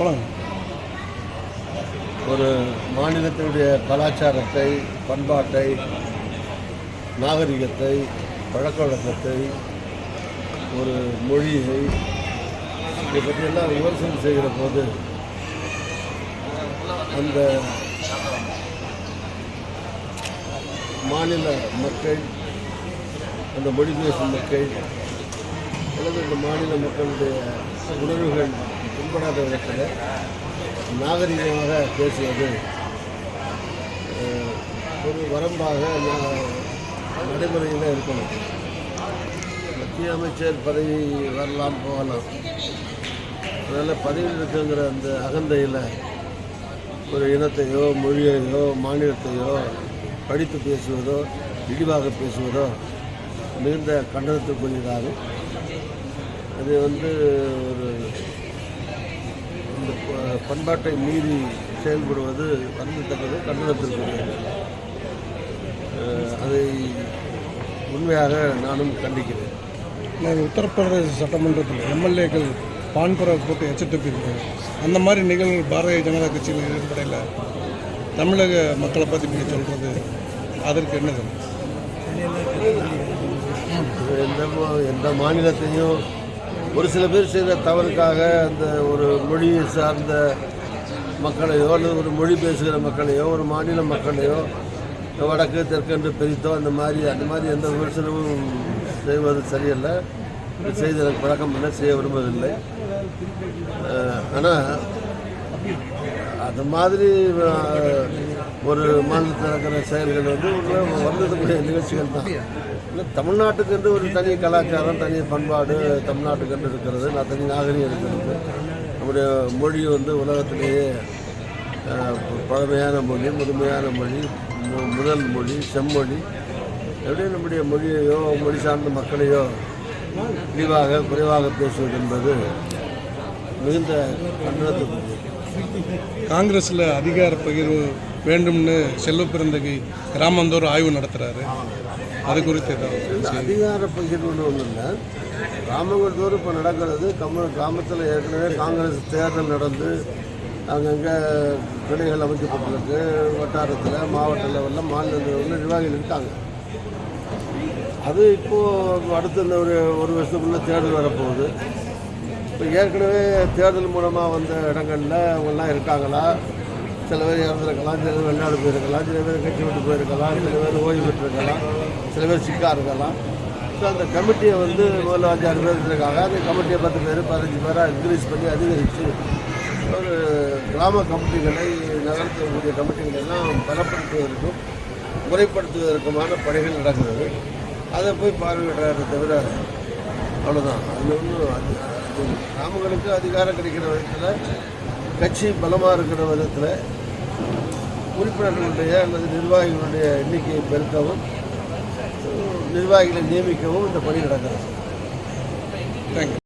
சொல்லுங்க. ஒரு மாநிலத்தினுடைய கலாச்சாரத்தை பண்பாட்டை நாகரிகத்தை பழக்க வழக்கத்தை ஒரு மொழியை இதை பற்றியெல்லாம் விமர்சனம் செய்கிற போது அந்த மாநில மக்கள் அந்த மொழி பேசும் மக்கள் அல்லது இந்த மாநில மக்களுடைய உணர்வுகள் புண்படாத விதத்தில் நாகரிகமாக பேசுவது ஒரு வரம்பாக நடைமுறையில் இருக்கணும். மத்திய அமைச்சர் பதவி வரலாம் போகலாம். அதனால் பதவியில் இருக்குங்கிற அந்த அகந்தையில் ஒரு இனத்தையோ மொழியையோ மாநிலத்தையோ படித்து பேசுவதோ இழிவாக பேசுவதோ மிகுந்த கண்டனத்துக்குரியதாகும். அது வந்து ஒரு பண்பாட்டை மீறி செயல்படுவது வருந்தத்தக்கது கண்டனத்திற்குரியது. அதை உண்மையாக நானும் கண்டிக்கிறேன். நான் உத்தரப்பிரதேச சட்டமன்றத்தில் எம்எல்ஏக்கள் பான்புரா போட்டு எச்சரிப்பிருக்காங்க அந்த மாதிரி நிகழ்வுகள் பாரதிய ஜனதா கட்சியில் ஏற்படையில் தமிழக மக்களை பற்றி நீங்கள் சொல்கிறது அதற்கு என்ன எந்த எந்த மாநிலத்தையும் ஒரு சில பேர் செய்த தவறுக்காக அந்த ஒரு மொழியை சார்ந்த மக்களையோ அல்லது ஒரு மொழி பேசுகிற மக்களையோ ஒரு மாநில மக்களையோ வடக்கு தெற்கென்று பிரித்தோ அந்த மாதிரி அந்த மாதிரி எந்த விமர்சனமும் செய்வது சரியல்ல. செய்து எனக்கு பழக்கம் இல்லை செய்ய விரும்பவில்லை. ஆனால் அது மாதிரி ஒரு மாநிலத்தில் நடக்கிற செயல்கள் வந்து வந்ததுக்குரிய நிகழ்ச்சிகள் தான். இல்லை தமிழ்நாட்டுக்கு என்று ஒரு தனி கலாச்சாரம் தனி பண்பாடு தமிழ்நாட்டுக்கு என்று இருக்கிறது நான் தனி நாகரிகம் இருக்கிறது. நம்முடைய மொழி வந்து உலகத்திலேயே பழமையான மொழி முதுமையான மொழி முதல் மொழி செம்மொழி. எப்படி நம்முடைய மொழியையோ மொழி சார்ந்த மக்களையோ விரிவாக குறைவாக பேசுவது என்பது மிகுந்த காங்கிரஸில் அதிகார பகிர்வு வேண்டும்னு செல்வ பிறந்தகை கிராமந்தோறும் ஆய்வு நடத்துகிறாரு அது குறித்து அதிகார பகிர்வுன்னு ஒன்றும் இல்லை. கிராமங்கள் தோறும் இப்போ நடக்கிறது. கம்ம கிராமத்தில் ஏற்கனவே காங்கிரஸ் தேர்தல் நடந்து அங்கங்கே கிளைகள் அமைக்கப்பட்டிருக்கு. வட்டாரத்தில் மாவட்ட லெவலில் மாநில லெவலில் நிர்வாகிகள் இருக்காங்க. அது இப்போது அடுத்த இந்த ஒரு ஒரு வருஷத்துக்குள்ளே தேர்தல் வரப்போகுது. இப்போ ஏற்கனவே தேர்தல் மூலமாக வந்த இடங்களில் அவங்கெல்லாம் இருக்காங்களா? சில பேர் இறந்துருக்கலாம் சில பேர் வெளிநாடு போயிருக்கலாம் சில பேர் கட்சி விட்டு போயிருக்கலாம் சில பேர் ஓய்வு பெற்றிருக்கலாம் சில பேர் சிக்கா இருக்கலாம். ஸோ அந்த கமிட்டியை வந்து முதல்ல அஞ்சாறு பேர் இருந்திருக்காங்க அந்த கமிட்டியை பத்து பேர் பதினஞ்சு பேராக இன்க்ரீஸ் பண்ணி அதிகரித்து ஒரு கிராம கமிட்டிகளை நகரத்திற்குரிய கமிட்டிகளை எல்லாம் பலப்படுத்துவதற்கும் முறைப்படுத்துவதற்குமான பணிகள் நடக்கிறது. அதை போய் பார்வையிடுறாரு தவிர அவ்வளோதான் அது ஒன்றும் கிராமங்களுக்கு அதிகாரம் கிடைக்கிற விதத்தில் கட்சி பலமாக இருக்கிற விதத்தில் உறுப்பினர்களுடைய அல்லது நிர்வாகிகளுடைய எண்ணிக்கையை பெருக்கவும் நிர்வாகிகளை நியமிக்கவும் இந்த பணி நடக்கிறது. தேங்க்யூ